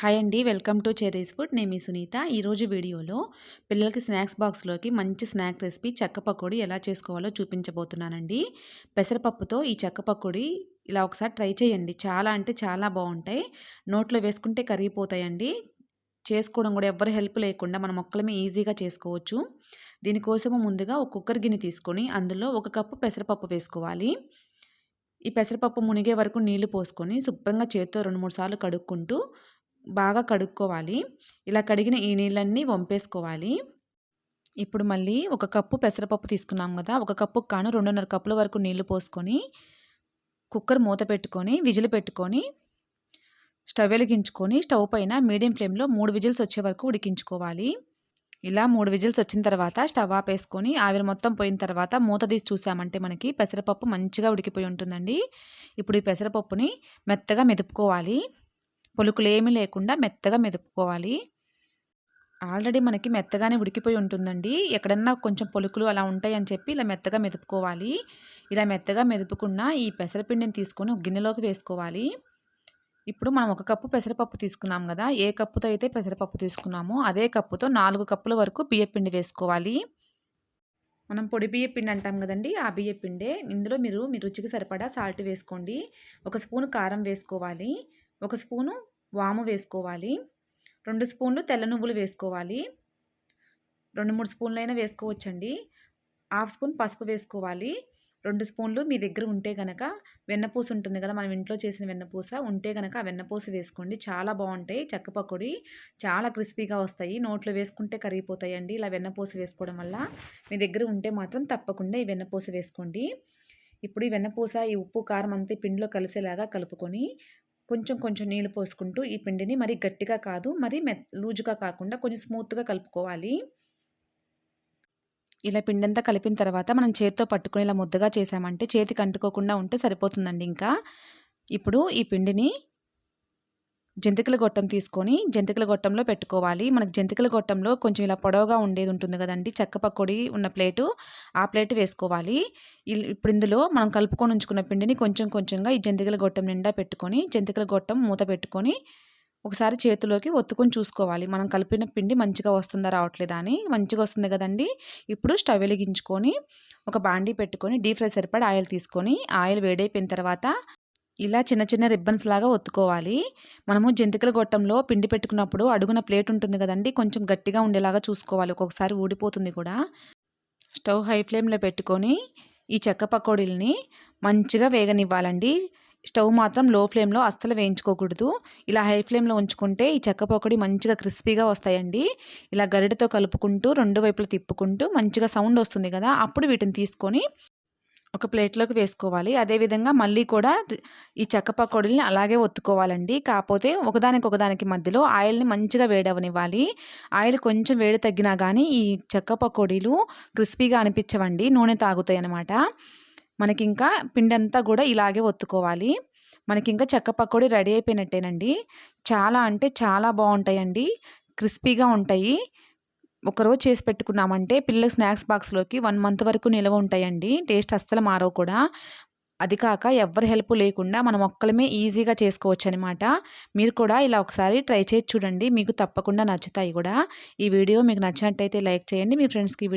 Hi అండి. Welcome to cherry's food. నేను మీ సునీత. ఈరోజు వీడియోలో పిల్లలకి స్నాక్స్ బాక్స్లోకి మంచి స్నాక్ రెసిపీ చెక్క పకోడీ ఎలా చేసుకోవాలో చూపించబోతున్నానండి. పెసరపప్పుతో ఈ చెక్క పకోడీ ఇలా ఒకసారి ట్రై చేయండి. చాలా అంటే చాలా బాగుంటాయి. నోట్లో వేసుకుంటే కరిగిపోతాయండి. చేసుకోవడం కూడా ఎవ్వరు హెల్ప్ లేకుండా మన మొక్కలమే ఈజీగా చేసుకోవచ్చు. దీనికోసము ముందుగా ఒక కుక్కర్ గిన్నె తీసుకొని అందులో ఒక కప్పు పెసరపప్పు వేసుకోవాలి. ఈ పెసరపప్పు మునిగే వరకు నీళ్ళు పోసుకొని శుభ్రంగా చేత్తో రెండు మూడు సార్లు కడుక్కుంటూ బాగా కడుక్కోవాలి. ఇలా కడిగిన ఈ నీళ్ళన్నీ వంపేసుకోవాలి. ఇప్పుడు మళ్ళీ ఒక కప్పు పెసరపప్పు తీసుకున్నాం కదా ఒక కప్పు కాను రెండున్నర కప్పుల వరకు నీళ్ళు పోసుకొని కుక్కర్ మూత పెట్టుకొని విజిల్ పెట్టుకొని స్టవ్ వెలిగించుకొని స్టవ్ పైన మీడియం ఫ్లేమ్లో మూడు విజిల్స్ వచ్చే వరకు ఉడికించుకోవాలి. ఇలా మూడు విజిల్స్ వచ్చిన తర్వాత స్టవ్ ఆపేసుకొని ఆవిరి మొత్తం పోయిన తర్వాత మూత తీసి చూసామంటే మనకి పెసరపప్పు మంచిగా ఉడికిపోయి ఉంటుందండి. ఇప్పుడు ఈ పెసరపప్పుని మెత్తగా మెదుపుకోవాలి. పొలుకులు ఏమీ లేకుండా మెత్తగా మెదుపుకోవాలి. ఆల్రెడీ మనకి మెత్తగానే ఉడికిపోయి ఉంటుందండి. ఎక్కడన్నా కొంచెం పొలుకులు అలా ఉంటాయి అని చెప్పి ఇలా మెత్తగా మెదుపుకోవాలి. ఇలా మెత్తగా మెదుపుకున్న ఈ పెసరపిండిని తీసుకొని గిన్నెలోకి వేసుకోవాలి. ఇప్పుడు మనం ఒక కప్పు పెసరపప్పు తీసుకున్నాం కదా ఏ కప్పుతో అయితే పెసరపప్పు తీసుకున్నామో అదే కప్పుతో నాలుగు కప్పుల వరకు బియ్యపిండి వేసుకోవాలి. మనం పొడి బియ్యపిండి అంటాం కదండి ఆ బియ్యపిండే ఇందులో మీరు మీ రుచికి సరిపడా సాల్ట్ వేసుకోండి. ఒక స్పూన్ కారం వేసుకోవాలి. ఒక స్పూను వాము వేసుకోవాలి. రెండు స్పూన్లు తెల్ల నువ్వులు వేసుకోవాలి. రెండు మూడు స్పూన్లు అయినా వేసుకోవచ్చండి. హాఫ్ స్పూన్ పసుపు వేసుకోవాలి. రెండు స్పూన్లు మీ దగ్గర ఉంటే కనుక వెన్నపూస ఉంటుంది కదా మనం ఇంట్లో చేసిన వెన్నపూస ఉంటే కనుక ఆ వెన్నపూస వేసుకోండి. చాలా బాగుంటాయి. చెక్క పకోడీ చాలా క్రిస్పీగా వస్తాయి. నోట్లో వేసుకుంటే కరిగిపోతాయండి ఇలా వెన్నపూస వేసుకోవడం వల్ల. మీ దగ్గర ఉంటే మాత్రం తప్పకుండా ఈ వెన్నపూస వేసుకోండి. ఇప్పుడు ఈ వెన్నపూస ఈ ఉప్పు కారం అంతా పిండిలో కలిసేలాగా కలుపుకొని కొంచెం కొంచెం నీళ్ళు పోసుకుంటూ ఈ పిండిని మరి గట్టిగా కాదు మరి మె లూజుగా కాకుండా కొంచెం స్మూత్గా కలుపుకోవాలి. ఇలా పిండంతా కలిపిన తర్వాత మనం చేతితో పట్టుకుని ఇలా ముద్దగా చేసామంటే చేతికి అంటుకోకుండా ఉంటే సరిపోతుందండి ఇంకా. ఇప్పుడు ఈ పిండిని జంతికల గొట్టం తీసుకొని జంతికల గొట్టంలో పెట్టుకోవాలి. మనకు జంతికల గొట్టంలో కొంచెం ఇలా పొడవుగా ఉండేది ఉంటుంది కదండి. చెక్క పకోడి ఉన్న ప్లేటు ఆ ప్లేట్ వేసుకోవాలి. ఇప్పుడు ఇందులో మనం కలుపుకొని ఉంచుకున్న పిండిని కొంచెం కొంచెంగా ఈ జంతికల గొట్టం నిండా పెట్టుకొని జంతికల గొట్టం మూత పెట్టుకొని ఒకసారి చేతిలోకి ఒత్తుకొని చూసుకోవాలి. మనం కలిపిన పిండి మంచిగా వస్తుందా రావట్లేదా అని. మంచిగా వస్తుంది కదండి. ఇప్పుడు స్టవ్ వెలిగించుకొని ఒక బాండీ పెట్టుకొని డీప్ ఫ్రై సరిపడి ఆయిల్ తీసుకొని ఆయిల్ వేడైపోయిన తర్వాత ఇలా చిన్న చిన్న రిబ్బన్స్ లాగా ఒత్తుకోవాలి. మనము జంతికల గొట్టంలో పిండి పెట్టుకున్నప్పుడు అడుగున ప్లేట్ ఉంటుంది కదండి కొంచెం గట్టిగా ఉండేలాగా చూసుకోవాలి. ఒక్కొక్కసారి ఊడిపోతుంది కూడా. స్టవ్ హై ఫ్లేమ్లో పెట్టుకొని ఈ చెక్క పకోడీలని మంచిగా వేగనివ్వాలండి. స్టవ్ మాత్రం లో ఫ్లేమ్లో అస్సలు వేయించుకోకూడదు. ఇలా హై ఫ్లేమ్లో ఉంచుకుంటే ఈ చెక్క పకోడీ మంచిగా క్రిస్పీగా వస్తాయండి. ఇలా గరిటతో కలుపుకుంటూ రెండు వైపులు తిప్పుకుంటూ మంచిగా సౌండ్ వస్తుంది కదా అప్పుడు వీటిని తీసుకొని ఒక ప్లేట్లోకి వేసుకోవాలి. అదేవిధంగా మళ్ళీ కూడా ఈ చెక్క పకోడీలని అలాగే ఒత్తుకోవాలండి. కాకపోతే ఒకదానికి ఒకదానికి మధ్యలో ఆయిల్ని మంచిగా వేడవనివ్వాలి. ఆయిల్ కొంచెం వేడి తగ్గినా కానీ ఈ చెక్క పకోడీలు క్రిస్పీగా అనిపించవండి. నూనె తాగుతాయి అనమాట మనకి ఇంకా పిండి అంతా కూడా ఇలాగే ఒత్తుకోవాలి. మనకి ఇంకా చెక్క పకోడీ రెడీ అయిపోయినట్టేనండి. చాలా అంటే చాలా బాగుంటాయండి క్రిస్పీగా ఉంటాయి. ఒకరోజు చేసి పెట్టుకున్నామంటే పిల్లల స్నాక్స్ బాక్స్లోకి వన్ మంత్ వరకు నిల్వ ఉంటాయండి. టేస్ట్ అస్సలు మారవు కూడా. అది కాక ఎవరి హెల్ప్ లేకుండా మనం ఒక్కలమే ఈజీగా చేసుకోవచ్చు అనమాట మీరు కూడా ఇలా ఒకసారి ట్రై చేసి చూడండి. మీకు తప్పకుండా నచ్చుతాయి కూడా. ఈ వీడియో మీకు నచ్చినట్టయితే లైక్ చేయండి. మీ ఫ్రెండ్స్కి వీడియో